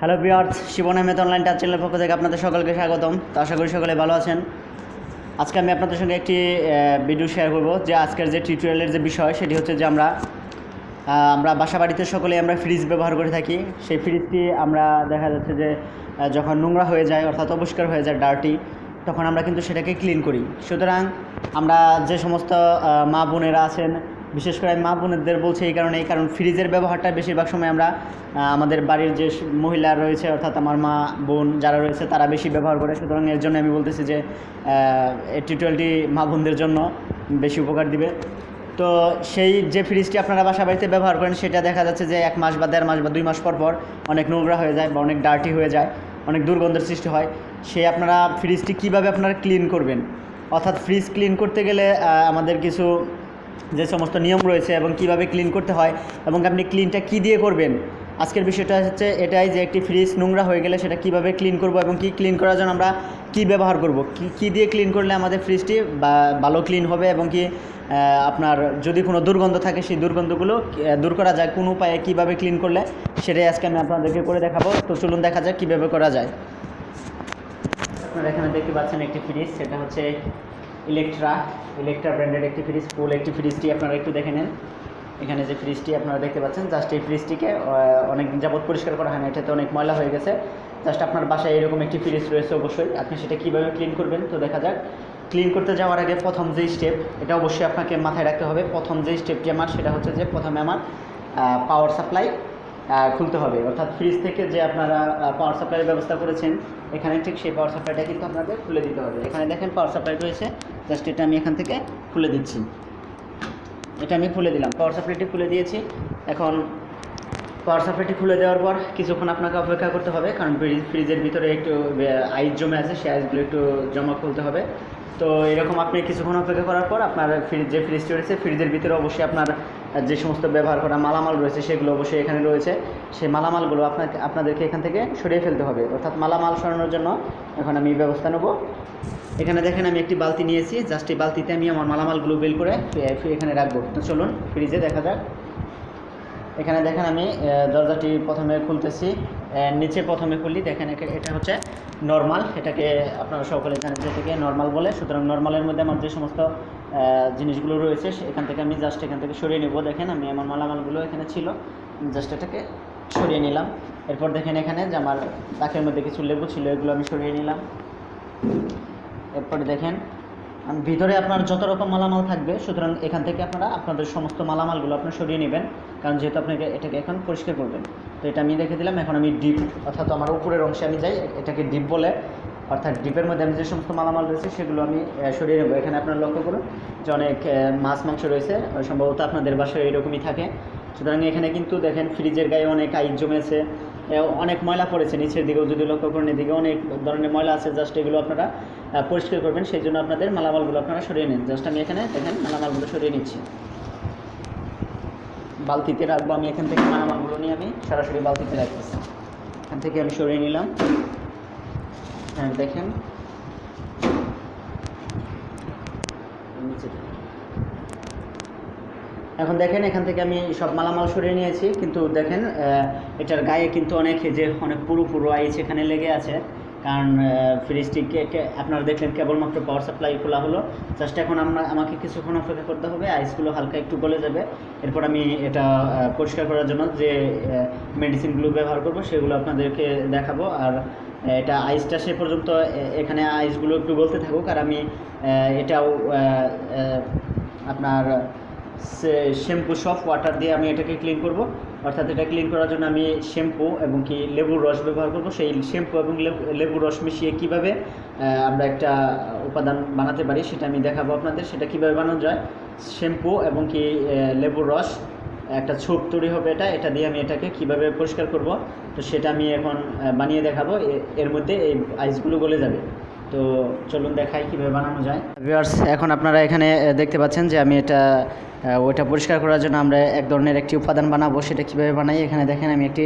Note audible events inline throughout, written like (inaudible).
Hello viewers Shibon Ahmed online touch চ্যানেলের পক্ষ থেকে আপনাদের সকলকে স্বাগতম। তো আশা করি সকলে ভালো আছেন। আজকে আমি আপনাদের সঙ্গে একটি ভিডিও শেয়ার করব যে আজকের যে টিউটোরিয়ালের যে বিষয়, সেটি হচ্ছে যে আমরা আমরা বাসা বাড়িতে সকলে আমরা ফ্রিজ ব্যবহার করে থাকি। সেই ফ্রিজটি আমরা দেখা যাচ্ছে যে যখন নোংরা হয়ে যায়, অর্থাৎ অপরিষ্কার হয়ে যায় ডার্টি তখন আমরা কিন্তু সেটাকে ক্লিন করি। সুতরাং আমরা যে সমস্ত মা বোনেরা আছেন বিশেষ করে মা বোনেদের বলছি এই কারণে, এই কারণ ফ্রিজের ব্যবহারটা বেশিরভাগ সময় আমরা আমাদের বাড়ির যে মহিলা রয়েছে, অর্থাৎ আমার মা বোন যারা রয়েছে, তারা বেশি ব্যবহার করে। সুতরাং এর জন্য আমি বলতেছি যে এই টিউটোরিয়ালটি মা বোনদের জন্য বেশি উপকার দিবে। তো সেই যে ফ্রিজটি আপনারা বাসা বাড়িতে ব্যবহার করেন, সেটা দেখা যাচ্ছে যে এক মাস বা দেড় মাস বা দুই মাস পর পর অনেক নোংরা হয়ে যায় বা অনেক ডার্টি হয়ে যায়, অনেক দুর্গন্ধের সৃষ্টি হয়। সেই আপনারা ফ্রিজটি কীভাবে আপনারা ক্লিন করবেন? অর্থাৎ ফ্রিজ ক্লিন করতে গেলে আমাদের কিছু যে সমস্ত নিয়ম রয়েছে এবং কীভাবে ক্লিন করতে হয় এবং আপনি ক্লিনটা কি দিয়ে করবেন? আজকের বিষয়টা হচ্ছে এটাই যে একটি ফ্রিজ নোংরা হয়ে গেলে সেটা কীভাবে ক্লিন করব এবং কি ক্লিন করার জন্য আমরা কি ব্যবহার করব? কি, কী দিয়ে ক্লিন করলে আমাদের ফ্রিজটি ভালো ক্লিন হবে এবং কি আপনার যদি কোনো দুর্গন্ধ থাকে সেই দুর্গন্ধগুলো দূর করা যায়, কোন উপায়ে কীভাবে ক্লিন করলে সেটাই আজকে আমি আপনাদেরকে করে দেখাবো। তো চলুন দেখা যাক কীভাবে করা যায়। আপনারা এখানে দেখতে পাচ্ছেন একটি ফ্রিজ সেটা হচ্ছে ইলেকট্রা ইলেকট্রা ব্র্যান্ডের একটি ফ্রিজ ফুল একটি ফ্রিজটি আপনারা একটু দেখে নেন। এখানে যে ফ্রিজটি আপনারা দেখতে পাচ্ছেন জাস্ট এই ফ্রিজটিকে অনেক দিন যাবত পরিষ্কার করা হয় না, এটাতে অনেক ময়লা হয়ে গেছে। জাস্ট আপনার বাসায় এরকম একটি ফ্রিজ রয়েছে অবশ্যই। আপনি সেটা কীভাবে ক্লিন করবেন, তো দেখা যাক। ক্লিন করতে যাওয়ার আগে প্রথম যেই স্টেপ এটা অবশ্যই আপনাকে মাথায় রাখতে হবে। প্রথম যেই স্টেপটি আমার, সেটা হচ্ছে যে প্রথমে আমার পাওয়ার সাপ্লাই খুলতে হবে। অর্থাৎ ফ্রিজ থেকে যে আপনারা পাওয়ার সাপ্লাইয়ের ব্যবস্থা করেছেন, এখানে ঠিক সেই পাওয়ার সাপ্লাইটা কিন্তু আপনাদের খুলে দিতে হবে। এখানে দেখেন পাওয়ার সাপ্লাই রয়েছে জাস্ট এটা আমি এখান থেকে খুলে দিচ্ছি। এটা আমি খুলে দিলাম পাওয়ার সাপ্লাইটি খুলে দিয়েছি। এখন পাওয়ার সাপ্লাইটি খুলে দেওয়ার পর কিছুক্ষণ আপনাকে অপেক্ষা করতে হবে, কারণ ফ্রিজ ফ্রিজের ভিতরে একটু আইস জমে আছে, সেই আইসগুলো একটু জমা খুলতে হবে। তো এরকম আপনি কিছুক্ষণ অপেক্ষা করার পর আপনার ফ্রিজ যে ফ্রিজটি রয়েছে ফ্রিজের ভিতরে অবশ্যই আপনার যে সমস্ত ব্যবহার করা মালামাল রয়েছে সেগুলো অবশ্যই এখানে রয়েছে। সেই মালামালগুলো আপনাকে আপনাদেরকে এখান থেকে সরিয়ে ফেলতে হবে। অর্থাৎ মালামাল সরানোর জন্য এখন আমি ব্যবস্থা নেব। এখানে দেখেন আমি একটি বালতি নিয়েছি। জাস্ট এই বালতিতে আমি আমার মালামালগুলো বের করে এখানে রাখব। তো চলুন, ফ্রিজে দেখা যাক। এখানে দেখেন আমি দরজাটি প্রথমে খুলতেছি নিচে প্রথমে খুলি, দেখেন এটা হচ্ছে নর্মাল এটাকে আপনারা সকলে জানেন যে এটাকে নর্মাল বলে। সুতরাং নর্মালের মধ্যে আমার যে সমস্ত জিনিসগুলো রয়েছে এখান থেকে আমি জাস্ট এখান থেকে সরিয়ে নেব। দেখেন আমি আমার মালামালগুলো এখানে ছিল জাস্ট এটাকে সরিয়ে নিলাম। এরপর দেখেন এখানে যে আমার তাকের মধ্যে কিছু লেবু ছিল, এগুলো আমি সরিয়ে নিলাম। এরপর দেখেন ভিতরে আপনার যত রকম মালামাল থাকবে, সুতরাং এখান থেকে আপনারা আপনাদের সমস্ত মালামালগুলো আপনার সরিয়ে নেবেন, কারণ যেহেতু আপনাকে এটাকে এখন পরিষ্কার করবেন। তো এটা আমি রেখে দিলাম, এখন আমি ডিপ, অর্থাৎ আমার উপরের অংশে আমি যাই, এটাকে ডিপ বলে, অর্থাৎ ডিপের মধ্যে আমি যে সমস্ত মালামাল রয়েছে সেগুলো আমি সরিয়ে নেব। এখানে আপনারা লক্ষ্য করুন যে অনেক মাছ, মাংস রয়েছে সম্ভবত আপনাদের বাসায় এরকমই থাকে। সুতরাং এখানে কিন্তু দেখেন, ফ্রিজের গায়ে অনেক আইস জমেছে অনেক ময়লা পড়েছে, নিচের দিকেও যদি লক্ষ্য করেন, এদিকে অনেক ধরনের ময়লা আছে জাস্ট এগুলো আপনারা পরিষ্কার করবেন সেই জন্য আপনাদের মালামালগুলো আপনারা সরিয়ে নিন। জাস্ট আমি এখানে দেখেন মালামালগুলো সরিয়ে নিচ্ছি। বালতিতে রাখব আমি এখান থেকে মালামালগুলো নিয়ে আমি সরাসরি বালতিতে রাখতেছি। এখান থেকে আমি সরিয়ে নিলাম। হ্যাঁ দেখেন। নিচে। এখন দেখেন, এখান থেকে আমি সব মালামাল সরিয়ে নিয়েছি। কিন্তু দেখেন এটার গায়ে কিন্তু অনেক যে অনেক পুরো পুরো আইস এখানে লেগে আছে। কারণ ফ্রিজটি আপনারা দেখলেন কেবলমাত্র পাওয়ার সাপ্লাই খোলা হলো। জাস্ট এখন আমরা, আমাকে কিছুক্ষণ অপেক্ষা করতে হবে, আইসগুলো হালকা একটু গলে যাবে। এরপর আমি এটা পরিষ্কার করার জন্য যে মেডিসিনগুলো ব্যবহার করব, সেগুলো আপনাদেরকে দেখাবো। আর এটা আইসটা সে পর্যন্ত এখানে আইসগুলো একটু গলতে থাকুক। আর আমি এটাও আপনার শ্যাম্পু সফট ওয়াটার দিয়ে আমি এটাকে ক্লিন করব। অর্থাৎ এটা ক্লিন করার জন্য আমি শ্যাম্পু এবং কি লেবুর রস ব্যবহার করব। সেই শ্যাম্পু এবং লেবু- লেবুর রস মিশিয়ে কীভাবে আমরা একটা উপাদান বানাতে পারি সেটা আমি দেখাবো আপনাদের। সেটা কীভাবে বানানো যায়? শ্যাম্পু এবং কি লেবুর রস, একটা ছোপ তৈরি হবে এটা। এটা দিয়ে আমি এটাকে কীভাবে পরিষ্কার করব? তো সেটা আমি এখন বানিয়ে দেখাবো। এর মধ্যে এই আইসগুলো গলে যাবে। তো চলুন দেখাই কীভাবে বানানো যায়। ভিউয়ার্স এখন আপনারা এখানে দেখতে পাচ্ছেন যে আমি এটা ওইটা পরিষ্কার করার জন্য আমরা এক ধরনের একটি উপাদান বানাবো, সেটা কীভাবে বানাই? এখানে দেখেন আমি একটি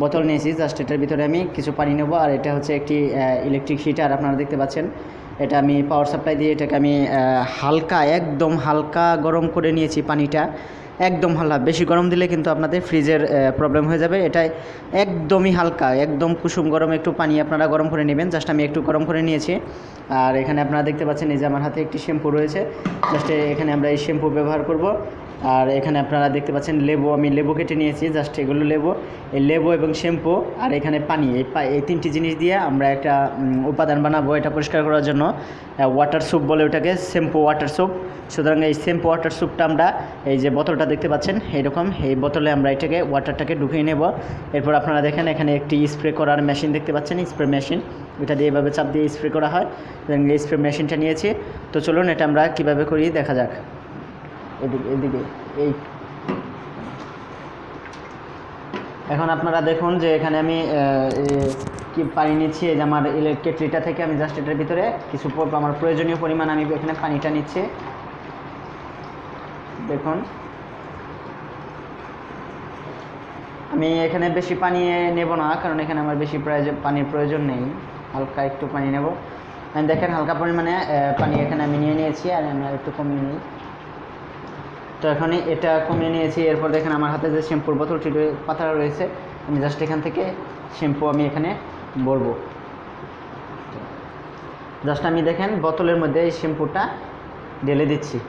বোতল নিয়েছি জাস্ট এটার ভিতরে আমি কিছু পানি নেব, আর এটা হচ্ছে একটি ইলেকট্রিক হিটার আপনারা দেখতে পাচ্ছেন। এটা আমি পাওয়ার সাপ্লাই দিয়ে এটাকে আমি হালকা, একদম হালকা গরম করে নিয়েছি পানিটা। একদম হালকা বেশি গরম দিলে কিন্তু আপনাদের ফ্রিজের প্রবলেম হয়ে যাবে। এটা একদমই হালকা, একদম কুসুম গরম, একটু পানি আপনারা গরম করে নেবেন। জাস্ট আমি একটু গরম করে নিয়েছি। আর এখানে আপনারা দেখতে পাচ্ছেন এই যে আমার হাতে একটি শ্যাম্পু রয়েছে। জাস্ট এখানে আমরা এই শ্যাম্পু ব্যবহার করব। আর এখানে আপনারা দেখতে পাচ্ছেন লেবু, আমি লেবু কেটে নিয়েছি জাস্ট এগুলো লেবু, এই লেবু এবং শ্যাম্পু, আর এখানে পানি, এই এই তিনটি জিনিস দিয়ে আমরা একটা উপাদান বানাবো এটা পরিষ্কার করার জন্য ওয়াটার স্যুপ বলে ওটাকে, শ্যাম্পু ওয়াটার স্যুপ সুতরাং এই শ্যাম্পু ওয়াটার স্যুপটা আমরা, এই যে বোতলটা দেখতে পাচ্ছেন এইরকম এই বোতলে আমরা এটাকে ওয়াটারটাকে ঢুকিয়ে নেব, এরপর আপনারা দেখেন এখানে একটি স্প্রে করার মেশিন দেখতে পাচ্ছেন স্প্রে মেশিন এটা দিয়ে এভাবে চাপ দিয়ে স্প্রে করা হয় এই স্প্রে মেশিনটা নিয়েছি, তো চলুন এটা আমরা কীভাবে করি, দেখা যাক। এদিকে এদিকে, এই। এখন আপনারা দেখুন যে এখানে আমি কি পানি নিচ্ছি, এই যে আমার কেটলিটা থেকে আমি জাস্ট এটার ভিতরে কিছু আমার প্রয়োজনীয় পরিমাণ আমি এখানে পানিটা নিচ্ছি। দেখুন। আমি এখানে বেশি পানি নেব না, কারণ এখানে আমার বেশি প্রয়োজন পানির প্রয়োজন নেই। হালকা একটু পানি নেব। দেখেন হালকা পরিমাণে পানি এখানে আমি নিয়ে নিয়েছি, আর আমি আর একটু কমিয়ে নিই। তো এখন এটা কমিয়ে নিয়েছি। এরপর দেখেন আমার হাতে যে শ্যাম্পুর বোতলটি রয়ে- পাতা রয়েছে, আমি জাস্ট এখান থেকে শ্যাম্পু আমি এখানে ভরবো। জাস্ট আমি দেখেন বোতলের মধ্যে এই শ্যাম্পুটা ঢেলে দিচ্ছি।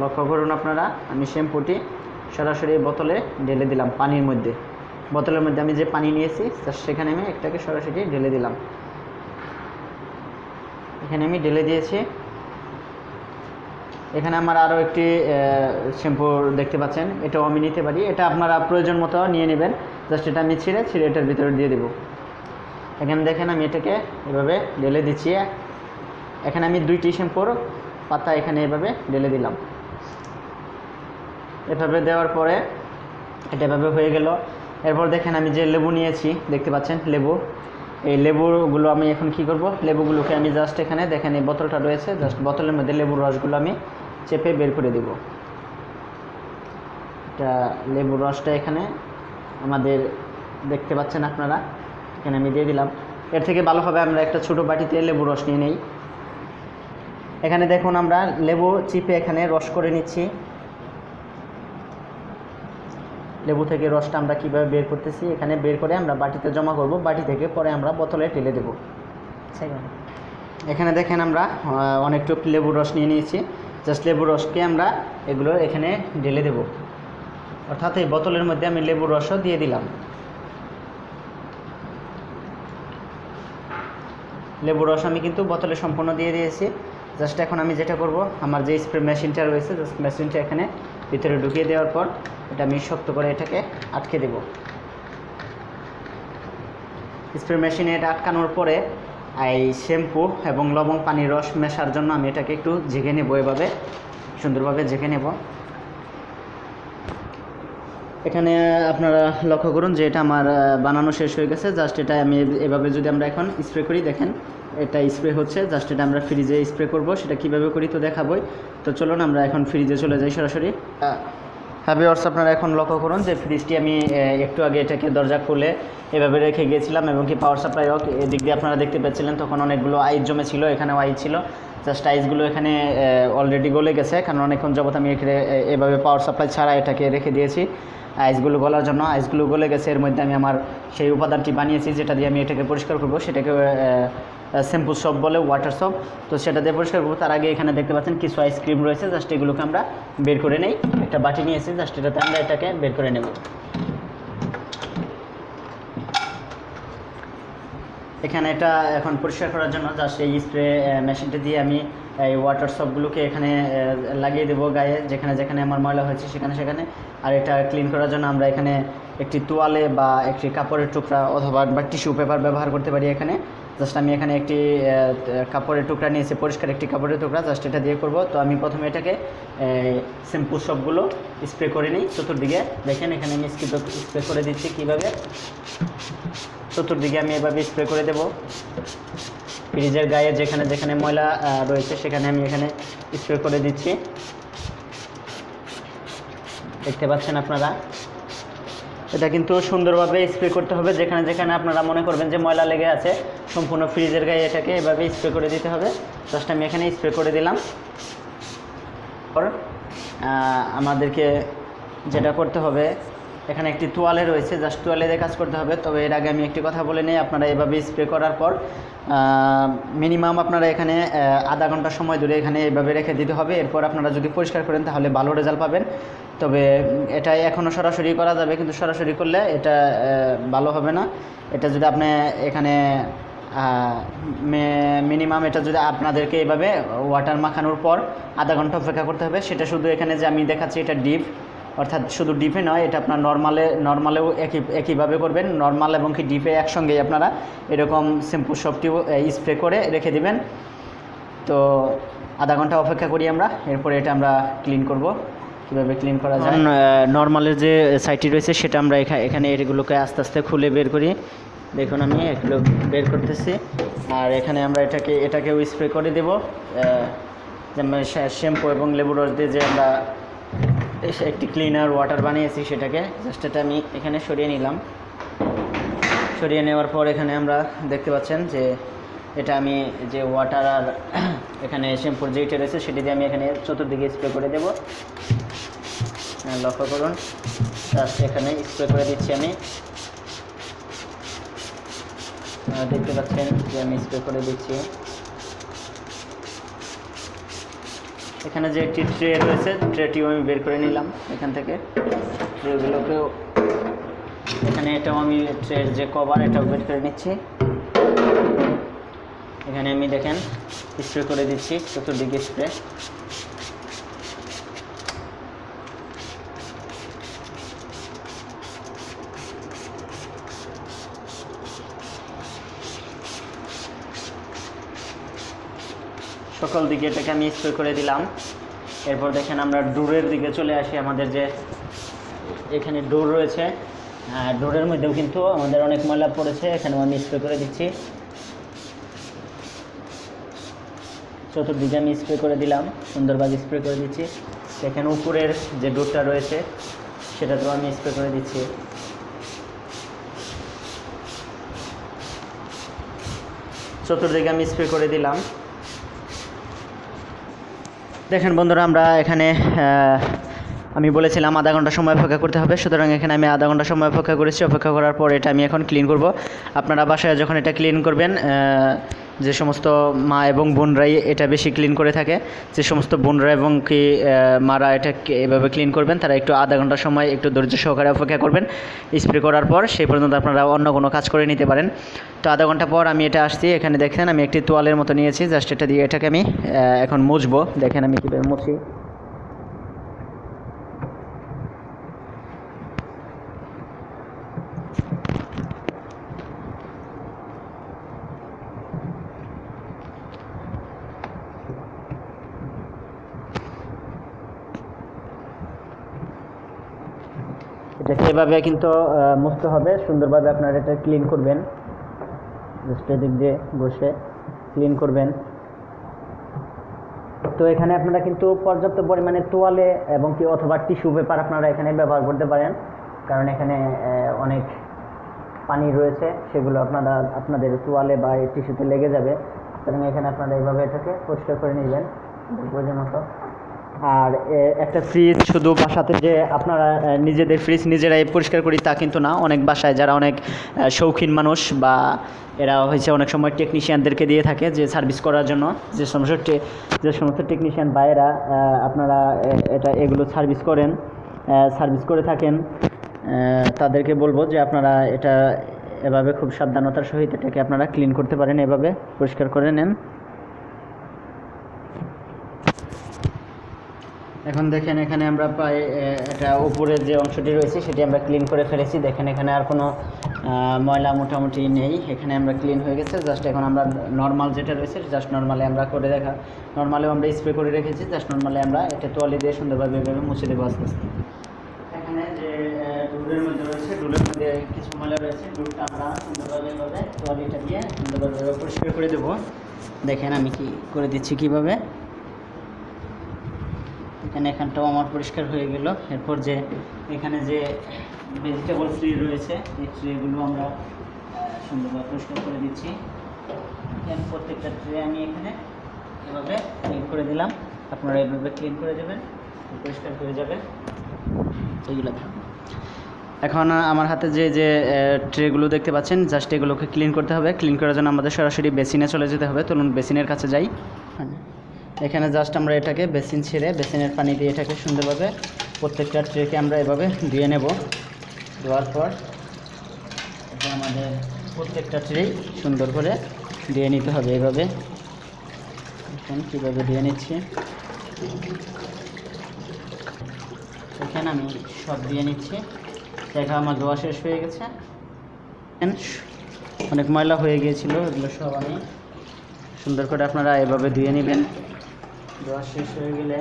লক্ষ্য করুন আপনারা, আমি শ্যাম্পুটি সরাসরি বোতলে ঢেলে দিলাম পানির মধ্যে। বোতলের মধ্যে আমি যে পানি নিয়েছি সেখানে আমি একটাকে সরাসরি ঢেলে দিলাম। এখানে আমি ঢেলে দিয়েছি এখানে আমার আরও একটি শ্যাম্পু দেখতে পাচ্ছেন। এটাও আমি নিতে পারি। এটা আপনারা প্রয়োজন মতো নিয়ে নেবেন। জাস্ট এটা আমি ছিঁড়ে ছিঁড়ে এটার ভিতরে দিয়ে দেবো। এখানে দেখেন আমি এটাকে এভাবে ঢেলে দিচ্ছি। এখানে আমি দুইটি শ্যাম্পুর পাতা এখানে এভাবে ঢেলে দিলাম। এভাবে দেওয়ার পরে এটা এভাবে হয়ে গেল। এরপর দেখেন আমি যে লেবু নিয়েছি, দেখতে পাচ্ছেন লেবু। এই লেবুগুলো আমি এখন কি করব? লেবুগুলোকে আমি জাস্ট এখানে, দেখেন এই বোতলটা রয়েছে, জাস্ট বোতলের মধ্যে লেবুর রসগুলো আমি চেপে বের করে দেব। এটা লেবুর রসটা এখানে আমাদের দেখতে পাচ্ছেন আপনারা। এখানে আমি দিয়ে দিলাম। এর থেকে ভালোভাবে আমরা একটা ছোটো বাটিতে লেবু রস নিয়ে নেই। এখানে দেখুন আমরা লেবু চিপে এখানে রস করে নিচ্ছি। লেবু থেকে রসটা আমরা কীভাবে বের করতেছি এখানে বের করে আমরা বাটিতে জমা করব। বাটি থেকে পরে আমরা বোতলে ঢেলে দেব। এখানে দেখেন আমরা অনেকটুকু লেবুর রস নিয়ে নিয়েছি। জাস্ট লেবুর রসকে আমরা এগুলো এখানে ঢেলে দেব। অর্থাৎ এই বোতলের মধ্যে আমি লেবুর রসও দিয়ে দিলাম। লেবুর রস আমি কিন্তু বোতলে সম্পূর্ণ দিয়ে দিয়েছি। জাস্ট এখন আমি যেটা করব, আমার যে স্প্রে মেশিনটা রয়েছে, জাস্ট মেশিনটা এখানে ভিতরে ঢুকিয়ে দেওয়ার পর এটা আমি শক্ত করে এটাকে আটকে দেব। স্প্রে মেশিনে এটা আটকানোর পরে এই শ্যাম্পু এবং লবং পানির রস মেশার জন্য আমি এটাকে একটু ঝেঁকে নেব এভাবে, সুন্দরভাবে ঝেঁকে নেব। এখানে আপনারা লক্ষ্য করুন যে এটা আমার বানানো শেষ হয়ে গেছে। জাস্ট এটা আমি এভাবে যদি আমরা এখন স্প্রে করি, দেখেন, এটা স্প্রে হচ্ছে। জাস্ট এটা আমরা ফ্রিজে স্প্রে করব। সেটা কীভাবে করি তো দেখাবই। তো চলুন আমরা এখন ফ্রিজে চলে যাই সরাসরি। ভিওর্স আপনারা এখন লক্ষ্য করুন যে ফ্রিজটি আমি একটু আগে এটাকে দরজা খুলে এভাবে রেখে গিয়েছিলাম এবং কি পাওয়ার সাপ্লাই হোক, এদিক দিয়ে আপনারা দেখতে পাচ্ছিলেন তখন অনেকগুলো আইস জমে ছিল এখানেও আইস ছিল। জাস্ট আইসগুলো এখানে অলরেডি গলে গেছে, কারণ অনেকক্ষণ যাবত আমি এখানে এভাবে পাওয়ার সাপ্লাই ছাড়া এটাকে রেখে দিয়েছি। আইসগুলো গলার জন্য আইসগুলো গলে গেছে, এর মধ্যে আমি আমার সেই উপাদানটি বানিয়েছি, যেটা দিয়ে আমি এটাকে পরিষ্কার করব সেটাকে শ্যাম্পু সপ বলে ওয়াটার সপ তো সেটা দিয়ে পরিষ্কার করব। তার আগে এখানে দেখতে পাচ্ছেন কিছু আইসক্রিম রয়েছে জাস্ট এগুলোকে আমরা বের করে নেই। একটা বাটি নিয়েছি জাস্ট এটাতে আমরা এটাকে বের করে নেব। এখানে এটা এখন পরিষ্কার করার জন্য জাস্ট এই স্প্রে মেশিনটা দিয়ে আমি এই ওয়াটার সপগুলোকে এখানে লাগিয়ে দেবো গায়ে, যেখানে যেখানে আমার ময়লা হয়েছে সেখানে সেখানে। আর এটা ক্লিন করার জন্য আমরা এখানে একটি তোয়ালে বা একটি কাপড়ের টুকরা অথবা বা টিস্যু পেপার ব্যবহার করতে পারি এখানে। জাস্ট আমি এখানে একটি কাপড়ের টুকরা নিয়েছি, পরিষ্কার একটি কাপড়ের টুকরা জাস্ট এটা দিয়ে করব। তো আমি প্রথমে এটাকে শ্যাম্পু সবগুলো স্প্রে করে নিই চতুর্দিকে। দেখেন এখানে আমি স্প্রে করে দিচ্ছি কীভাবে। চতুর্দিকে আমি এভাবে স্প্রে করে দেব। ফ্রিজের গায়ে যেখানে যেখানে ময়লা রয়েছে সেখানে আমি এখানে স্প্রে করে দিচ্ছি। দেখতে পাচ্ছেন আপনারা? এটা কিন্তু সুন্দরভাবে স্প্রে করতে হবে, যেখানে যেখানে আপনারা মনে করবেন যে ময়লা লেগে আছে, সম্পূর্ণ ফ্রিজের গায়ে এটাকে এভাবে স্প্রে করে দিতে হবে। জাস্ট আমি এখানে স্প্রে করে দিলাম। পর আমাদেরকে যেটা করতে হবে, এখানে একটি তোয়ালে রয়েছে জাস্ট তোয়ালে দিয়ে কাজ করতে হবে। তবে এর আগে আমি একটি কথা বলে নিই, আপনারা এভাবে স্প্রে করার পর মিনিমাম আপনারা এখানে আধা ঘণ্টা সময় ধরে এখানে এভাবে রেখে দিতে হবে। এরপর আপনারা যদি পরিষ্কার করেন, তাহলে ভালো রেজাল্ট পাবেন। তবে এটা এখনও সরাসরি করা যাবে, কিন্তু সরাসরি করলে এটা ভালো হবে না। এটা যদি আপনি এখানে মিনিমাম এটা যদি আপনাদেরকে এভাবে ওয়াটার মাখানোর পর আধা ঘণ্টা অপেক্ষা করতে হবে, সেটা শুধু এখানে যে আমি দেখাচ্ছি এটা ডিপ, অর্থাৎ শুধু ডিপে নয়, এটা আপনার নর্মালে নর্মালেও একই, একইভাবে করবেন। নর্মাল এবং কি ডিপে একসঙ্গেই আপনারা এরকম সিম্পল সবটি স্প্রে করে রেখে দিবেন। তো আধা ঘণ্টা অপেক্ষা করি আমরা, এরপরে এটা আমরা ক্লিন করব। কীভাবে ক্লিন করা যায়? নর্মালের যে সাইটটি রয়েছে, সেটা আমরা এখা- এখানে এগুলোকে আস্তে আস্তে খুলে বের করি। দেখুন আমি, এগুলো বের করতেছি। আর এখানে আমরা এটাকে, এটাকেও স্প্রে করে দেব। যেমন শ্যাম্পু এবং লেবু রস দিয়ে যে আমরা একটি ক্লিনার ওয়াটার বানিয়েছি সেটাকে। জাস্ট এটা আমি এখানে সরিয়ে নিলাম। সরিয়ে নেওয়ার পর এখানে আমরা দেখতে পাচ্ছেন যে, এটা আমি যে ওয়াটার আর (clears throat) এখানে শ্যাম্পুর যেইটা রয়েছে, সেটি দিয়ে আমি এখানে চতুর্দিকে স্প্রে করে দেব। লক্ষ্য করুন। জাস্ট এখানে স্প্রে করে দিচ্ছি আমি। দেখতে পাচ্ছেন যে আমি স্প্রে করে দিচ্ছি। এখানে যে একটি ট্রে রয়েছে ট্রেটিও আমি বের করে নিলাম এখান থেকে। ট্রেগুলোকেও এখানে এটাও আমি ট্রের যে কভার এটাও বের করে নিচ্ছি। এখানে আমি দেখেন স্প্রে করে দিচ্ছি, চতুর্দিকে স্প্রে সকল দিকে এটাকে আমি স্প্রে করে দিলাম। এরপর দেখেন আমরা ডোরের দিকে চলে আসি, আমাদের যে এখানে ডোর রয়েছে। আর ডোরের মধ্যেও কিন্তু আমাদের অনেক ময়লা পড়েছে, এখানেও আমি স্প্রে করে দিচ্ছি। চতুর্দিকে আমি স্প্রে করে দিলাম, সুন্দরভাবে স্প্রে করে দিচ্ছি। এখানে উপরের যে ডোরটা রয়েছে, সেটাতেও আমি স্প্রে করে দিচ্ছি। চতুর্দিকে আমি স্প্রে করে দিলাম। দেখেন বন্ধুরা আমরা এখানে আমি বলেছিলাম আধা ঘণ্টা সময় অপেক্ষা করতে হবে, সুতরাং এখানে আমি আধা ঘণ্টা সময় অপেক্ষা করেছি। অপেক্ষা করার পর এটা আমি এখন ক্লিন করব। আপনারা বাসায় যখন এটা ক্লিন করবেন যে সমস্ত মা এবং বোনরাই এটা বেশি ক্লিন করে থাকে, যে সমস্ত বোনরা এবং কি মারা এটা এভাবে ক্লিন করবেন, তারা একটু আধা ঘণ্টা সময় একটু ধৈর্য সহকারে অপেক্ষা করবেন। স্প্রে করার পর সেই পর্যন্ত আপনারা অন্য কোনো কাজ করে নিতে পারেন। তো আধা ঘণ্টা পর আমি এটা আসছি, এখানে দেখেন আমি একটি তোয়ালের মতো নিয়েছি, জাস্ট এটা দিয়ে এটাকে আমি এখন মুছবো। দেখেন আমি কীভাবে মুছি। এটাকে এভাবে কিন্তু মুছতে হবে। সুন্দরভাবে আপনারা এটা ক্লিন করবেন। জাস্ট এদিক দিয়ে বসে ক্লিন করবেন। তো এখানে আপনারা কিন্তু পর্যাপ্ত পরিমাণে তোয়ালে এবং কি অথবা টিস্যু পেপার আপনারা এখানে ব্যবহার করতে পারেন। কারণ এখানে অনেক পানি রয়েছে, সেগুলো আপনারা, আপনাদের তোয়ালে বা টিস্যুতে লেগে যাবে। সুতরাং এখানে আপনারা এইভাবে এটাকে পরিষ্কার করে নেবেন। বোঝার মতো। আর একটা ফ্রিজ শুধু বাসাতে যে আপনারা নিজেদের ফ্রিজ নিজেরাই পরিষ্কার করি তা কিন্তু না। অনেক বাসায় যারা অনেক শৌখিন মানুষ বা এরা হয়েছে অনেক সময় টেকনিশিয়ানদেরকে দিয়ে থাকে যে সার্ভিস করার জন্য। যে সমস্ত যে সমস্ত টেকনিশিয়ান ভাইয়েরা আহ, আপনারা এটা এগুলো সার্ভিস করেন সার্ভিস করে থাকেন তাদেরকে বলব যে আপনারা এটা এভাবে খুব সাবধানতার সহিত এটাকে আপনারা ক্লিন করতে পারেন এভাবে পরিষ্কার করে নেন। এখন দেখেন, এখানে আমরা প্রায় এটা উপরের যে অংশটি রয়েছে, সেটি আমরা ক্লিন করে ফেলেছি। দেখেন, এখানে আর কোনো ময়লা মোটামুটি নেই। এখানে আমরা ক্লিন হয়ে গেছে। জাস্ট এখন আমরা নর্মাল যেটা রয়েছে জাস্ট নর্মালি আমরা করে দেখা নর্মালিও আমরা স্প্রে করে রেখেছি। জাস্ট নর্মালি আমরা এটা তোয়ালি দিয়ে সুন্দরভাবে এভাবে মুছে দেবো আস্তে আস্তে। এখানে যে ডুলের মধ্যে রয়েছে, ডুলের মধ্যে কিছু ময়লা রয়েছে। ডুলটা আমরা সুন্দরভাবে এভাবে তোয়ালিটা দিয়ে সুন্দরভাবে পরিষ্কার করে দেবো। দেখেন আমি কি করে দিচ্ছি কীভাবে? এখানে এখানটাও আমার পরিষ্কার হয়ে গেল। এরপর যে এখানে যে ভেজিটেবল ট্রি রয়েছে, এই ট্রেগুলো আমরা সুন্দরভাবে পরিষ্কার করে দিচ্ছি। এখানে প্রত্যেকটা ট্রে আমি এখানে এভাবে ক্লিন করে দিলাম। আপনারা এভাবে ক্লিন করে দেবেন, পরিষ্কার হয়ে যাবে। এইগুলো এখন আমার হাতে যে যে ট্রেগুলো দেখতে পাচ্ছেন জাস্ট এগুলোকে ক্লিন করতে হবে। ক্লিন করার জন্য আমাদের সরাসরি বেসিনে চলে যেতে হবে। চলুন বেসিনের কাছে যাই। এখানে জাস্ট আমরা এটাকে বেসিন ছেড়ে, বেসিনের পানি দিয়ে এটাকে সুন্দরভাবে প্রত্যেকটা ট্রেকে আমরা এভাবে ধুয়ে নেব। ধোয়ার পর এটা আমাদের প্রত্যেকটা ট্রেই সুন্দর করে দিয়ে নিতে হবে এভাবে। এখন কীভাবে দিয়ে নিচ্ছি। এখানে আমি সব দিয়ে নিচ্ছি। দেখা, আমার ধোয়া শেষ হয়ে গেছে। অনেক ময়লা হয়ে গিয়েছিল, এগুলো সব আমি সুন্দর করে আপনারা এভাবে ধুয়ে নেবেন। ধোয়া শেষ হয়ে গেলে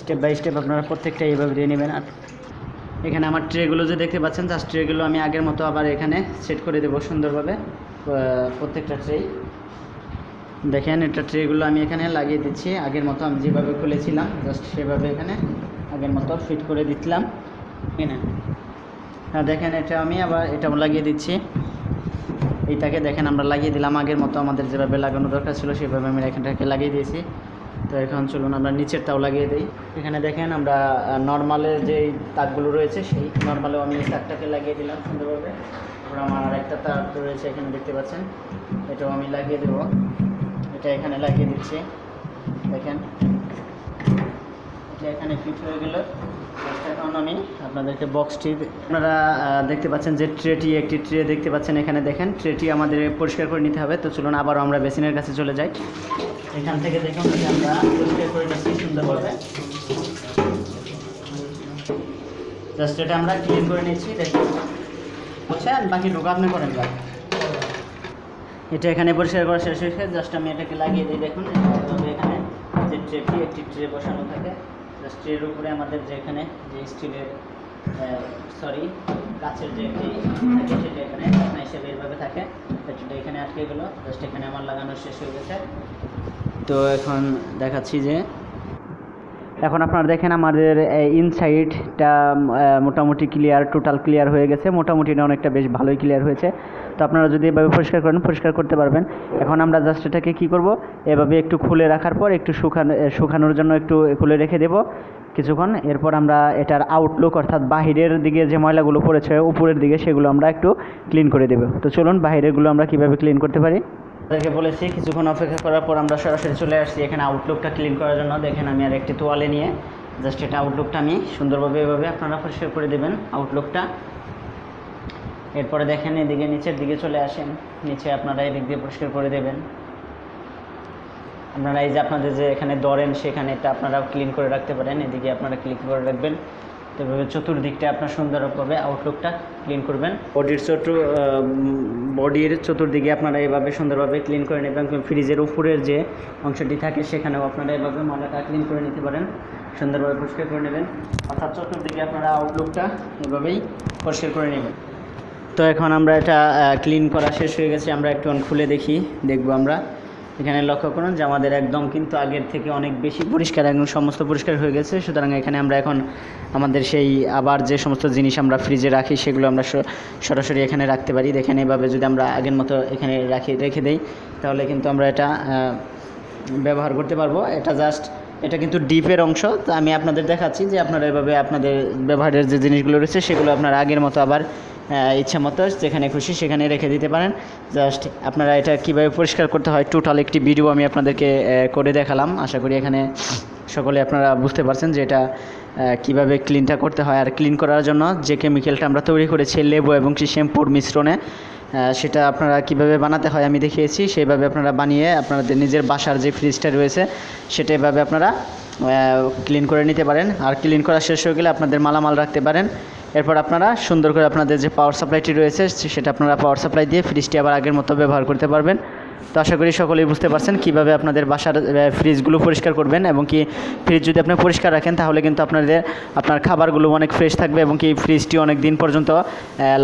স্টেপ বাই স্টেপ আপনারা প্রত্যেকটা এইভাবে দিয়ে নেবেন। আর এখানে আমার ট্রেগুলো যে দেখতে পাচ্ছেন জাস্ট ট্রেগুলো আমি আগের মতো আবার এখানে সেট করে দেবো সুন্দরভাবে প্রত্যেকটা ট্রে দেখেন, এটা ট্রেগুলো আমি এখানে লাগিয়ে দিচ্ছি। আগের মতো আমি যেভাবে খুলেছিলাম জাস্ট সেভাবে এখানে আগের মতো ফিট করে দিচ্ছিলাম। এখানে হ্যাঁ দেখেন, এটা আমি আবার এটাও লাগিয়ে দিচ্ছি। এইটাকে দেখেন, আমরা লাগিয়ে দিলাম। আগের মতো আমাদের যেভাবে লাগানো দরকার ছিল, সেভাবে আমি এখানটাকে লাগিয়ে দিয়েছি। তো এখন চলুন আমরা নিচের তাও লাগিয়ে দিই। এখানে দেখেন আমরা নর্মালের যে তাকগুলো রয়েছে, সেই নর্মালেও আমি তাকটাকে লাগিয়ে দিলাম সুন্দরভাবে। তারপর আমার আরেকটা তার রয়েছে এখানে দেখতে পাচ্ছেন। এটাও আমি লাগিয়ে দেবো। এটা এখানে লাগিয়ে দিচ্ছি। দেখেন। এটা এখানে ফিট হয়ে গেল। এখন আমি আপনাদেরকে বক্সটি আপনারা দেখতে পাচ্ছেন যে ট্রেটি একটি ট্রে দেখতে পাচ্ছেন এখানে। দেখেন, ট্রেটি আমাদের পরিষ্কার করে নিতে হবে। তো চলুন আবারও আমরা বেসিনের কাছে চলে যাই। এখান থেকে দেখুন আমরা পরিষ্কার করে নিচ্ছি সুন্দরভাবে। জাস্ট এটা আমরা ক্লিন করে নিচ্ছি, দেখুন। বুঝছেন? বাকি ঢোকা আপনি করেন না এটা এখানে পরিষ্কার করা শেষ হয়েছে। জাস্ট আমি এটাকে লাগিয়ে দিই, দেখুন। তবে এখানে যে ট্রেটি একটি ট্রে বসানো থাকে জাস্ট ট্রের উপরে আমাদের যে এখানে যে স্টিলের সরি কাছের যে একটি থাকে, সেটা এখানে হিসেবে এইভাবে থাকে। সেটা এখানে আটকে গেলো। জাস্ট এখানে আমার লাগানো শেষ হয়ে গেছে। তো এখন দেখাচ্ছি যে, এখন আপনারা দেখেন আমাদের ইনসাইডটা মোটামুটি ক্লিয়ার টোটাল ক্লিয়ার হয়ে গেছে। মোটামুটি অনেকটা বেশ ভালোই ক্লিয়ার হয়েছে। তো আপনারা যদি এভাবে পরিষ্কার করেন, পরিষ্কার করতে পারবেন। এখন আমরা জাস্ট এটাকে কী করব? এভাবে একটু খুলে রাখার পর একটু শুকানো শুকানোর জন্য একটু খুলে রেখে দেব। কিছুক্ষণ, এরপর আমরা এটার আউটলুক অর্থাৎ বাহিরের দিকে যে ময়লাগুলো পড়েছে, উপরের দিকে সেগুলো আমরা একটু ক্লিন করে দেবো। তো চলুন, বাহিরেরগুলো আমরা কীভাবে ক্লিন করতে পারি? তাদেরকে বলেছি, কিছুক্ষণ অপেক্ষা করার পর আমরা সরাসরি চলে আসছি এখানে আউটলুকটা ক্লিন করার জন্য। দেখেন আমি আর একটি তোয়ালে নিয়ে জাস্ট এটা আউটলুকটা আমি সুন্দরভাবে এভাবে আপনারা পরিষ্কার করে দেবেন আউটলুকটা এরপরে দেখেন এদিকে, নিচের দিকে চলে আসেন। নিচে আপনারা এদিক দিয়ে পরিষ্কার করে দেবেন। আপনারা এই যে আপনাদের যে এখানে দরেন সেখানে এটা আপনারা ক্লিন করে রাখতে পারেন। এদিকে আপনারা ক্লিন করে রাখবেন। তো এভাবে চতুর্দিকটা আপনার সুন্দরভাবে আউটলুকটা ক্লিন করবেন। বডির চতু বডির চতুর্দিকে আপনারা এভাবে সুন্দরভাবে ক্লিন করে নেবেন। ফ্রিজের উপরের যে অংশটি থাকে, সেখানেও আপনারা এভাবে ময়লাটা ক্লিন করে নিতে পারেন। সুন্দরভাবে পরিষ্কার করে নেবেন। অর্থাৎ চতুর্দিকে আপনারা আউটলুকটা এভাবেই পরিষ্কার করে নেবেন। তো এখন আমরা এটা ক্লিন করা শেষ হয়ে গেছে। আমরা একটু খুলে দেখি, দেখব আমরা। এখানে লক্ষ্য করুন যে আমাদের একদম কিন্তু আগের থেকে অনেক বেশি পরিষ্কার একদম সমস্ত পরিষ্কার হয়ে গেছে। সুতরাং এখানে আমরা এখন আমাদের সেই আবার যে সমস্ত জিনিস আমরা ফ্রিজে রাখি, সেগুলো আমরা সরাসরি এখানে রাখতে পারি। দেখেন এভাবে যদি আমরা আগের মতো এখানে রাখি, রেখে দেই, তাহলে কিন্তু আমরা এটা ব্যবহার করতে পারব। এটা জাস্ট এটা কিন্তু ডিপের অংশ। তো আমি আপনাদের দেখাচ্ছি যে আপনারা এভাবে আপনাদের ব্যবহারের যে জিনিসগুলো রয়েছে, সেগুলো আপনারা আগের মতো আবার ইচ্ছা মতো যেখানে খুশি সেখানে রেখে দিতে পারেন। জাস্ট আপনারা এটা কীভাবে পরিষ্কার করতে হয় টোটাল একটি ভিডিও আমি আপনাদেরকে করে দেখালাম। আশা করি এখানে সকলে আপনারা বুঝতে পারছেন যে এটা কীভাবে ক্লিনটা করতে হয়। আর ক্লিন করার জন্য যে কেমিক্যালটা আমরা তৈরি করেছি, লেবু এবং কি শ্যাম্পুর মিশ্রণে সেটা আপনারা কীভাবে বানাতে হয় আমি দেখিয়েছি। সেইভাবে আপনারা বানিয়ে আপনাদের নিজের বাসার যে ফ্রিজটা রয়েছে, সেটা এভাবে আপনারা ক্লিন করে নিতে পারেন। আর ক্লিন করা শেষ হয়ে গেলে আপনাদের মালামাল রাখতে পারেন। এরপর আপনারা সুন্দর করে আপনাদের যে পাওয়ার সাপ্লাইটি রয়েছে সেটা আপনারা পাওয়ার সাপ্লাই দিয়ে ফ্রিজটি আবার আগের মতো ব্যবহার করতে পারবেন। তো আশা করি সকলেই বুঝতে পারছেন কীভাবে আপনাদের বাসার ফ্রিজগুলো পরিষ্কার করবেন এবং কি ফ্রিজ যদি আপনি পরিষ্কার রাখেন, তাহলে কিন্তু আপনাদের, আপনার খাবারগুলো অনেক ফ্রেশ থাকবে এবং কি ফ্রিজটি অনেক দিন পর্যন্ত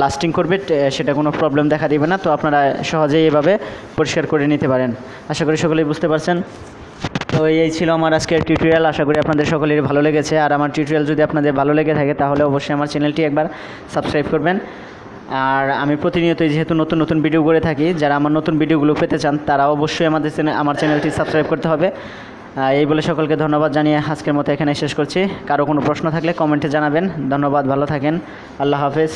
লাস্টিং করবে সেটা কোনো প্রবলেম দেখা দিবে না। তো আপনারা সহজেই এভাবে পরিষ্কার করে নিতে পারেন। আশা করি সকলেই বুঝতে পারছেন। তো এই ছিল আমার আজকের টিউটোরিয়াল আশা করি আপনাদের সকলের ভালো লেগেছে। আর আমার টিউটোরিয়াল যদি আপনাদের ভালো লেগে থাকে, তাহলে অবশ্যই আমার চ্যানেলটি একবার সাবস্ক্রাইব করবেন। আর আমি প্রতিনিয়তই যেহেতু নতুন নতুন ভিডিও করে থাকি, যারা আমার নতুন ভিডিওগুলো পেতে চান, তারা অবশ্যই আমাদের চ্যানেল আমার চ্যানেলটি সাবস্ক্রাইব করতে হবে। এই বলে সকলকে ধন্যবাদ জানিয়ে আজকের মতো এখানে শেষ করছি। কারও কোনো প্রশ্ন থাকলে কমেন্টে জানাবেন। ধন্যবাদ, ভালো থাকেন। আল্লাহ হাফেজ।